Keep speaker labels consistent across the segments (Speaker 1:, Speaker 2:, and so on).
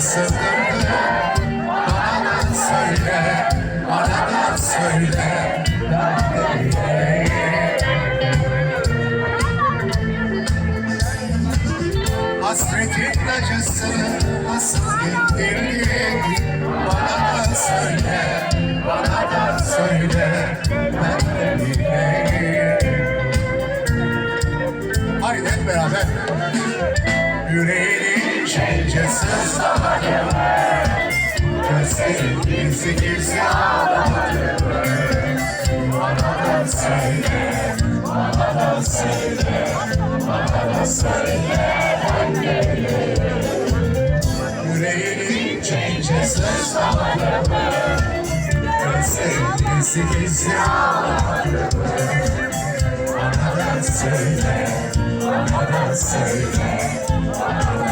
Speaker 1: sığdırdın? Bana da söyle, bana da söyle. Hasretin acısını nasıl getirdin Bana da söyle, bana da söyle. Dertlerine Haydi hep beraber Yüreğinin çencesi Gözlerin gizli gizli ağlamadı Bana da söyle, bana da söyle Bana da söyle Yüreğinin çencesi Gözlerin gizli gizli ağlamadı Bana da söyle, bana da söyle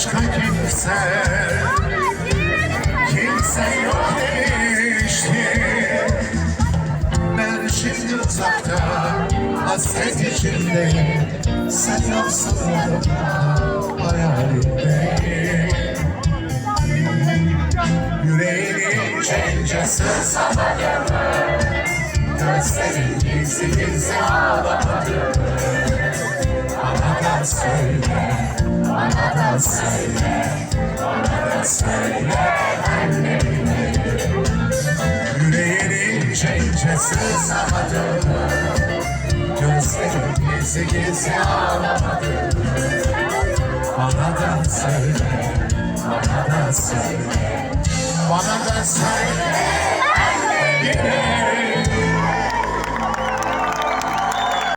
Speaker 1: başka kimse Kimse yok demişti. Ben şimdi uzakta Hasret içindeyim. Sen yoksun yanımda Hayalimdeyim. Yüreğinin çencesi sana Gözlerin gizli gizli ağlamadı söyle da söyle bileyim Yüreğinin çencesi sana Gözlerin gizli gizli ağlamadı. Bana da söyle, bana da söyle. Bana da söyle. Bileyim